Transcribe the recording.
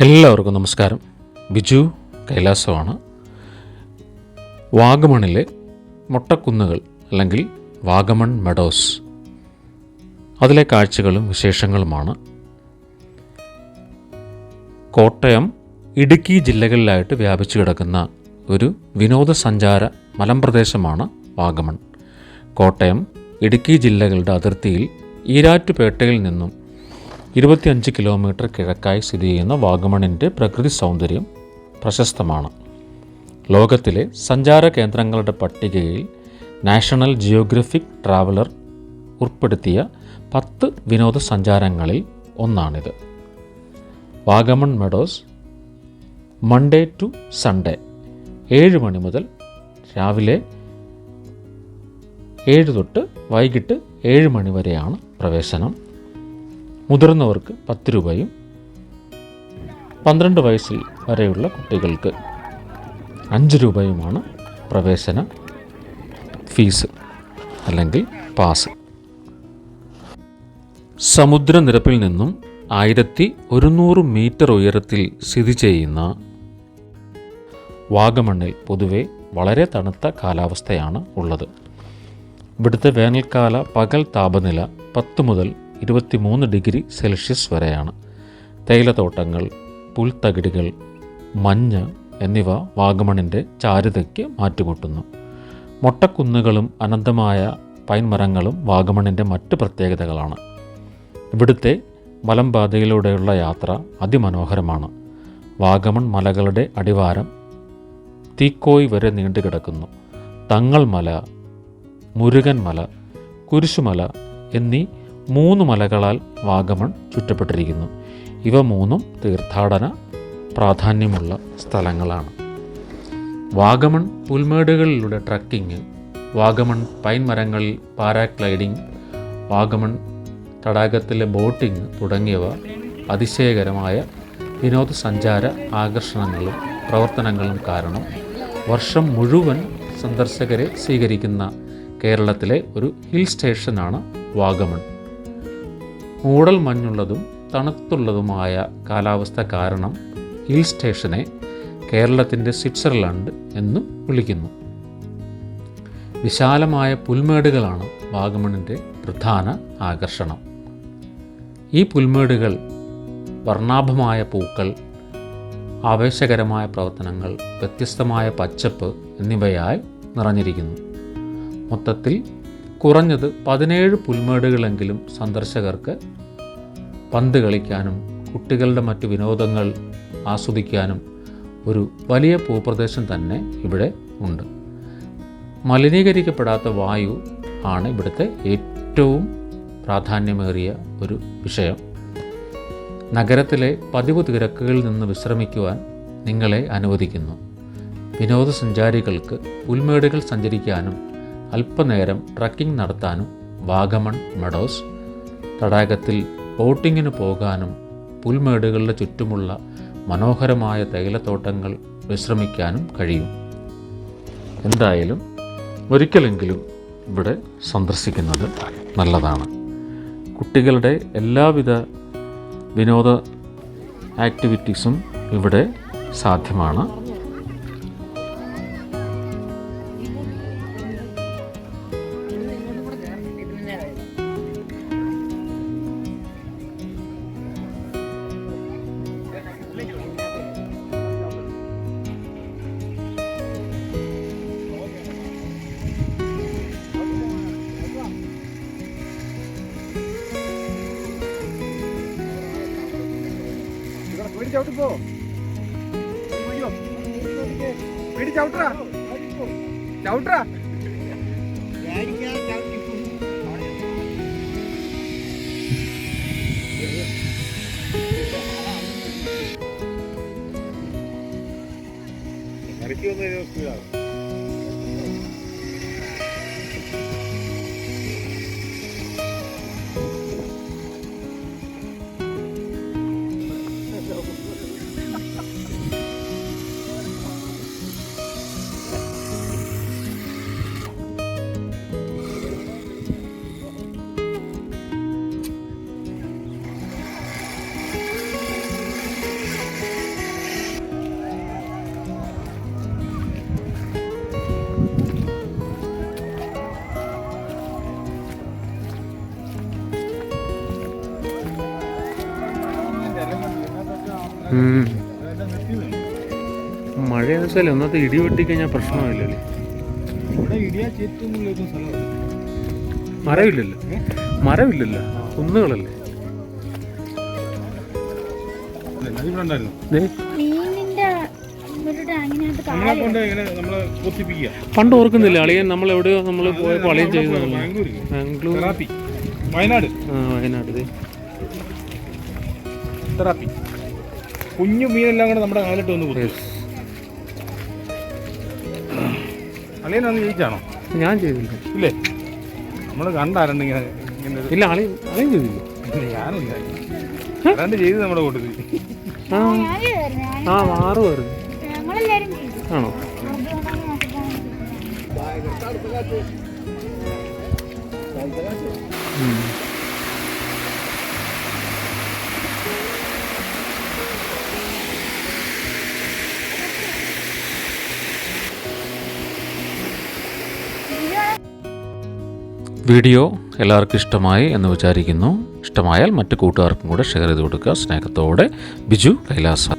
എല്ലാവർക്കും നമസ്കാരം. ബിജു കൈലാസമാണ്. വാഗമണിലെ മുട്ടക്കുന്നുകൾ അല്ലെങ്കിൽ വാഗമൺ മെഡോസ്. അതിലെ കാഴ്ചകളും വിശേഷങ്ങളുമാണ്. കോട്ടയം ഇടുക്കി ജില്ലകളിലായിട്ട് വ്യാപിച്ചു കിടക്കുന്ന ഒരു വിനോദസഞ്ചാര മലമ്പ്രദേശമാണ് വാഗമൺ. കോട്ടയം ഇടുക്കി ജില്ലകളുടെ അതിർത്തിയിൽ ഈരാറ്റുപേട്ടയിൽ നിന്നും ഇരുപത്തിയഞ്ച് കിലോമീറ്റർ കിഴക്കായി സ്ഥിതി ചെയ്യുന്ന വാഗമണിന്റെ പ്രകൃതി സൗന്ദര്യം പ്രശസ്തമാണ്. ലോകത്തിലെ സഞ്ചാര കേന്ദ്രങ്ങളുടെ പട്ടികയിൽ നാഷണൽ ജിയോഗ്രഫിക് ട്രാവലർ ഉൾപ്പെടുത്തിയ പത്ത് വിനോദസഞ്ചാരങ്ങളിൽ ഒന്നാണിത്. Vagamon meadows Monday to Sunday ഏഴ് മണി മുതൽ രാവിലെ ഏഴ് തൊട്ട് വൈകിട്ട് ഏഴ് മണി വരെയാണ് പ്രവേശനം. മുതിർന്നവർക്ക് പത്ത് രൂപയും പന്ത്രണ്ട് വയസ്സിൽ വരെയുള്ള കുട്ടികൾക്ക് അഞ്ച് രൂപയുമാണ് പ്രവേശന ഫീസ് അല്ലെങ്കിൽ പാസ്. സമുദ്രനിരപ്പിൽ നിന്നും ആയിരത്തി ഒരുന്നൂറ് മീറ്റർ ഉയരത്തിൽ സ്ഥിതി ചെയ്യുന്ന വാഗമണ്ണിൽ പൊതുവെ വളരെ തണുത്ത കാലാവസ്ഥയാണ് ഉള്ളത്. ഇവിടുത്തെ വേനൽക്കാല പകൽ താപനില പത്ത് മുതൽ ഇരുപത്തിമൂന്ന് ഡിഗ്രി സെൽഷ്യസ് വരെയാണ്. തേയിലത്തോട്ടങ്ങൾ പുൽത്തകിടികൾ മഞ്ഞ് എന്നിവ വാഗമണിന്റെ ചാരുതയ്ക്ക് മാറ്റുകൂട്ടുന്നു മൊട്ടക്കുന്നുകളും അനന്തമായ പൈൻ മരങ്ങളും വാഗമണിന്റെ മറ്റ് പ്രത്യേകതകളാണ്. ഇവിടുത്തെ മലമ്പാതയിലൂടെയുള്ള യാത്ര അതിമനോഹരമാണ്. വാഗമൺ മലകളുടെ അടിവാരം തീക്കോയ് വരെ നീണ്ടുകിടക്കുന്നു. തങ്ങൾ മല മുരുകൻ മല കുരിശുമല എന്നീ മൂന്ന് മലകളാൽ വാഗമൺ ചുറ്റപ്പെട്ടിരിക്കുന്നു. ഇവ മൂന്നും തീർത്ഥാടന പ്രാധാന്യമുള്ള സ്ഥലങ്ങളാണ്. വാഗമൺ പുൽമേടുകളിലൂടെ ട്രക്കിംഗ് വാഗമൺ പൈൻ മരങ്ങളിൽ പാരാഗ്ലൈഡിംഗ് വാഗമൺ തടാകത്തിലെ ബോട്ടിംഗ് തുടങ്ങിയവ അതിശയകരമായ വിനോദസഞ്ചാര ആകർഷണങ്ങളും പ്രവർത്തനങ്ങളും കാരണം വർഷം മുഴുവൻ സന്ദർശകരെ സ്വീകരിക്കുന്ന കേരളത്തിലെ ഒരു ഹിൽ സ്റ്റേഷനാണ് വാഗമൺ. മൂടൽ മഞ്ഞുള്ളതും തണുത്തുള്ളതുമായ കാലാവസ്ഥ കാരണം ഹിൽ സ്റ്റേഷനെ കേരളത്തിന്റെ സ്വിറ്റ്സർലാൻഡ് എന്നും വിളിക്കുന്നു. വിശാലമായ പുൽമേടുകളാണ് വാഗമണിന്റെ പ്രധാന ആകർഷണം. ഈ പുൽമേടുകൾ വർണാഭമായ പൂക്കൾ ആവേശകരമായ പ്രവർത്തനങ്ങൾ വ്യത്യസ്തമായ പച്ചപ്പ് എന്നിവയായി നിറഞ്ഞിരിക്കുന്നു. മൊത്തത്തിൽ കുറഞ്ഞത് പതിനേഴ് പുൽമേടുകളെങ്കിലും സന്ദർശകർക്ക് പന്ത് കളിക്കാനും കുട്ടികളുടെ മറ്റു വിനോദങ്ങൾ ആസ്വദിക്കാനും ഒരു വലിയ ഭൂപ്രദേശം തന്നെ ഇവിടെ ഉണ്ട്. മലിനീകരിക്കപ്പെടാത്ത വായു ആണ് ഇവിടുത്തെ ഏറ്റവും പ്രാധാന്യമേറിയ ഒരു വിഷയം. നഗരത്തിലെ പതിവ് തിരക്കുകളിൽ നിന്ന് വിശ്രമിക്കുവാൻ നിങ്ങളെ അനുവദിക്കുന്നു. വിനോദസഞ്ചാരികൾക്ക് പുൽമേടുകൾ സഞ്ചരിക്കാനും അല്പനേരം ട്രക്കിംഗ് നടത്താനും വാഗമൺ മെഡോസ് തടാകത്തിൽ ബോട്ടിങ്ങിന് പോകാനും പുൽമേടുകളുടെ ചുറ്റുമുള്ള മനോഹരമായ തൈലത്തോട്ടങ്ങൾ വിശ്രമിക്കാനും കഴിയും. എന്തായാലും ഒരിക്കലെങ്കിലും ഇവിടെ സന്ദർശിക്കുന്നത് നല്ലതാണ്. കുട്ടികളുടെ എല്ലാവിധ വിനോദ ആക്ടിവിറ്റീസും ഇവിടെ സാധ്യമാണ്. വീട് പോ. വീട് ചവിട്ടറാ ചവിട്ടറാ ഇറക്കി വന്നു കഴിഞ്ഞാൽ ഉം. അതെല്ലാം നിർത്തി മഴ എന്ന് വെച്ചാൽ ഒന്നത്തെ ഇടി വെട്ടിക്കഴിഞ്ഞാൽ പ്രശ്നമില്ലല്ലേ മരവില്ലല്ലോ? മരവില്ലല്ലോ? മരമില്ലല്ലോ മരമില്ലല്ലോ കുന്നുകളല്ലേ പണ്ട് ഓർക്കുന്നില്ല അളിയൻ നമ്മൾ എവിടെയോ നമ്മൾ പോയപ്പോൾ അളിയൻ ചെയ്തതല്ലേ? ബാംഗ്ലൂർ തെറാപ്പി. വയനാട്. ആ വയനാട് തെറാപ്പി. കുഞ്ഞു മീനെല്ലാം കൂടെ നമ്മുടെ കാലിട്ട് വന്ന് കുത്തും. അളിയനൊന്ന് ജയിച്ചാണോ? ഞാൻ ചെയ്തില്ല. ഇല്ലേ? നമ്മൾ കണ്ടാരുണ്ട് ഇങ്ങനെ ഇങ്ങനെ ഇല്ല അളിയൻ അളിയൻ ചെയ്തില്ല. ഇല്ല, ഞാനില്ല. അതാണ്ട് ചെയ്ത് നമ്മുടെ കൂട്ടത്തിൽ. ആ ഞാൻ ചെയ്തായിരുന്നു. ആ മാറ് വരുന്നു ഞങ്ങളെല്ലാരും ചെയ്തു. ആണോ? ഉം. വീഡിയോ എല്ലാവർക്കും ഇഷ്ടമായി എന്ന് വിചാരിക്കുന്നു. ഇഷ്ടമായാൽ മറ്റു കൂട്ടുകാർക്കും കൂടെ ഷെയർ ചെയ്ത് കൊടുക്കുക. സ്നേഹത്തോടെ ബിജു കൈലാസ.